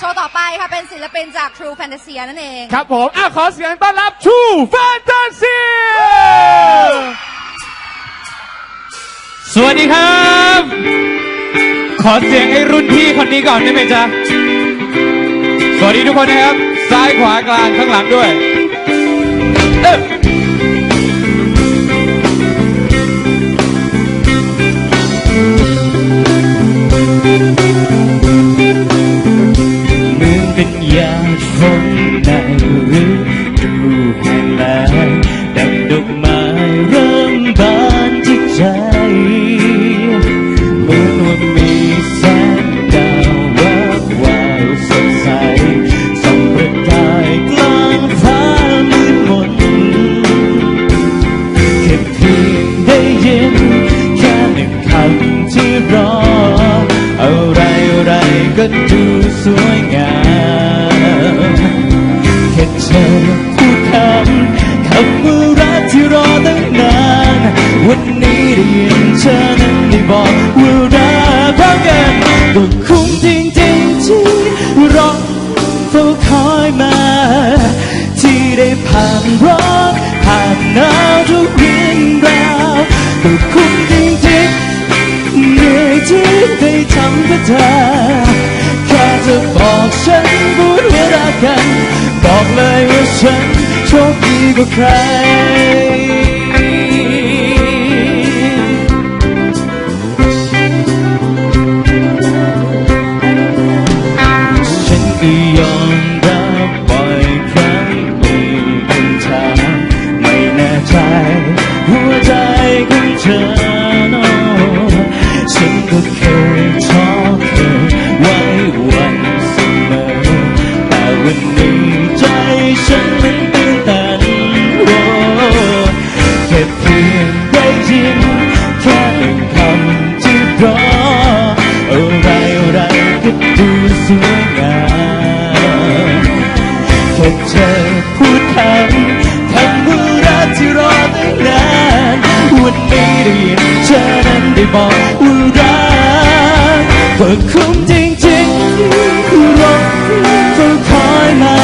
โชว์ต่อไปค่ะเป็นศิลปินจาก True Fantasia นั่นเอง ครับผมอะขอเสียงต้อนรับชูแฟนตาซีสวัสดีครับ ขอเสียงให้รุ่นพี่คนนี้ก่อนได้ไหมจ๊ะ สวัสดีทุกคนนะครับ ซ้ายขวากลางข้างหลังด้วยเอ๊ะ แห่งแล้งดังดอกไม้เริ่มบานที่ใจเหมือนว่ามีแสงดาวแวววาวสดใสส่องประกายกลางฟ้ามืดมนแค่เพียงได้ยินแค่หนึ่งคำที่รอ อะไรอะไรก็ดูสวยำเพื่อเธอ แค่จะบอกฉันพูดว่ารักกัน บอกเลยว่าฉันโชคดีกว่าใคร ก็เคยชอบเธอไว้วันเสมอแต่วันนี้ใจฉันมันตื่นตันโอ้แค่เพียงได้ยินแค่หนึ่ง กก็คุ้มจริงๆรอเฝ้าคอยมา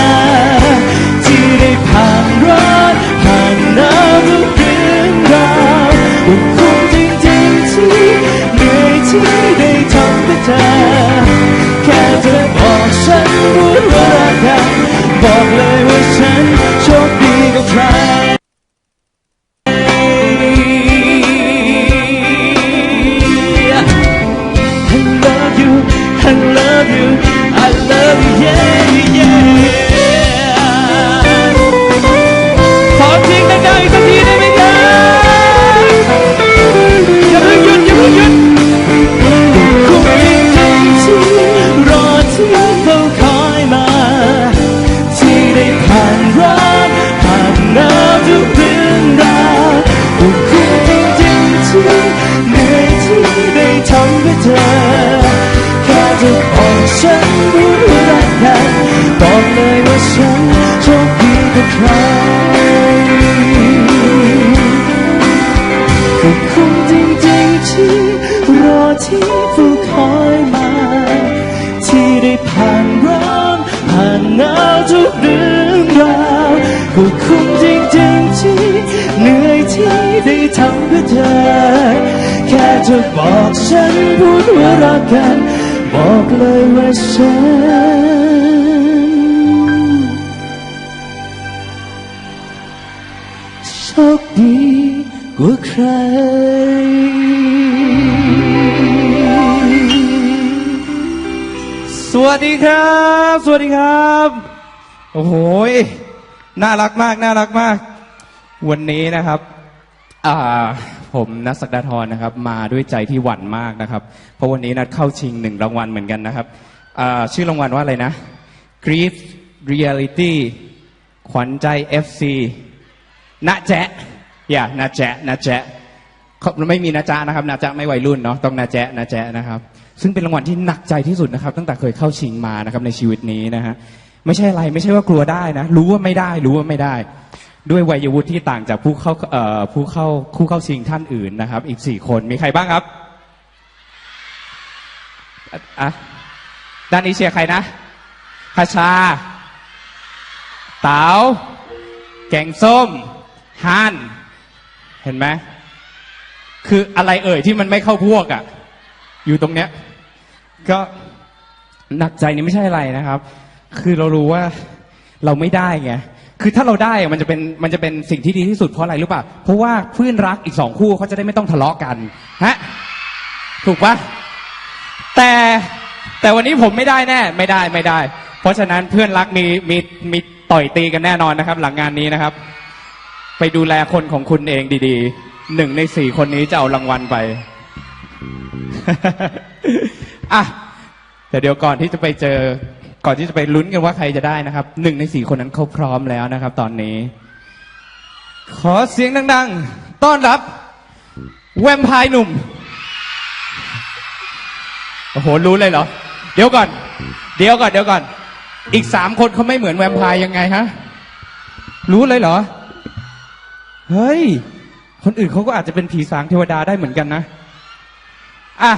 ที่ได้ผ่านร้อนผ่านหนาวทุกเรื่องราวก็คุ้มจริงๆที่เหนื่อยที่ได้ทำเพื่อเธอ แค่เธอบอกฉันพูดว่ารักกันบอกเลยว่าฉัน ฉันพูดว่ารักกันบอกเลยว่าฉันโชคดีกว่าใครก็คงจริงๆที่รอที่เฝ้คอยมา ที่ได้ผ่านร้อนผ่านหนาวทุกเรื่องราวก็คงจริงๆที่เหนื่อยที่ได้ทำเพื่อเธอ แค่จะบอกฉันพูดว่ารักกัน บอกเลยว่าฉันโชคดีกว่าใคร สวัสดีครับ สวัสดีครับ โอ้โหยน่ารักมาก น่ารักมาก วันนี้นะครับ อ่า ผมนัทศักดาธรนะครับ มาด้วยใจที่หวั่นมากนะครับ เพราะวันนี้นัดเข้าชิงหนึ่งรางวัลเหมือนกันนะครับอ่าชื่อรางวัลว่าอะไรนะ Grief Reality ขวัญใจ FC ณแจ๊ะอย่าณแจ๊ะณแจ๊ะเขาไม่มีนะจ๊ะนะครับนะจ๊ะไม่วัยรุ่นเนาะต้องนะแจ๊ะนะแจ๊ะนะครับ ซึ่งเป็นรางวัลที่หนักใจที่สุดนะครับ ตั้งแต่เคยเข้าชิงมานะครับในชีวิตนี้นะฮะไม่ใช่อะไรไม่ใช่ว่ากลัวได้นะ รู้ว่าไม่ได้ รู้ว่าไม่ได้ ด้วยวัยวุฒิที่ต่างจากผู้เข้าเอ่อผู้เข้าคู่เข้าชิงท่านอื่นนะครับ อีกสี่คนมีใครบ้างครับอะด้านนี้เชียร์ใครนะฮาชา เต๋าแกงส้มฮันเห็นไหมคืออะไรเอ่ยที่มันไม่เข้าพวกอะ่ะ อยู่ตรงเนี้ย ก็หนักใจนี่ไม่ใช่อะไรนะครับ คือเรารู้ว่าเราไม่ได้ไง คือถ้าเราได้มันจะเป็นมันจะเป็นสิ่งที่ดีที่สุดเพราะอะไรรู้ป่ะเพราะว่าเพื่อนรักอีกสองคู่เขาจะได้ไม่ต้องทะเลาะกันฮะถูกปะแต่แต่วันนี้ผมไม่ได้แน่ไม่ได้ไม่ได้ เพราะฉะนั้นเพื่อนรักมีมีมีต่อยตีกันแน่นอนนะครับ หลังงานนี้นะครับ ไปดูแลคนของคุณเองดีๆหนึ่งในสี่คนนี้จะเอารางวัลไปอะแต่เดี๋ยวก่อนที่จะไปเจอ ก่อนที่จะไปลุ้นกันว่าใครจะได้นะครับหนึ่งในสี่คนนั้นเขาพร้อมแล้วนะครับ ตอนนี้ ขอเสียงดัง ๆ ต้อนรับ แวมไพร์หนุ่ม โอ้โห รู้เลยเหรอ เดี๋ยวก่อน เดี๋ยวก่อน เดี๋ยวก่อน อีกสามคนเขาไม่เหมือนแวมไพร์ยังไงฮะ รู้เลยเหรอ เฮ้ย คนอื่นเขาก็อาจจะเป็นผีสางเทวดาได้เหมือนกันนะ อะ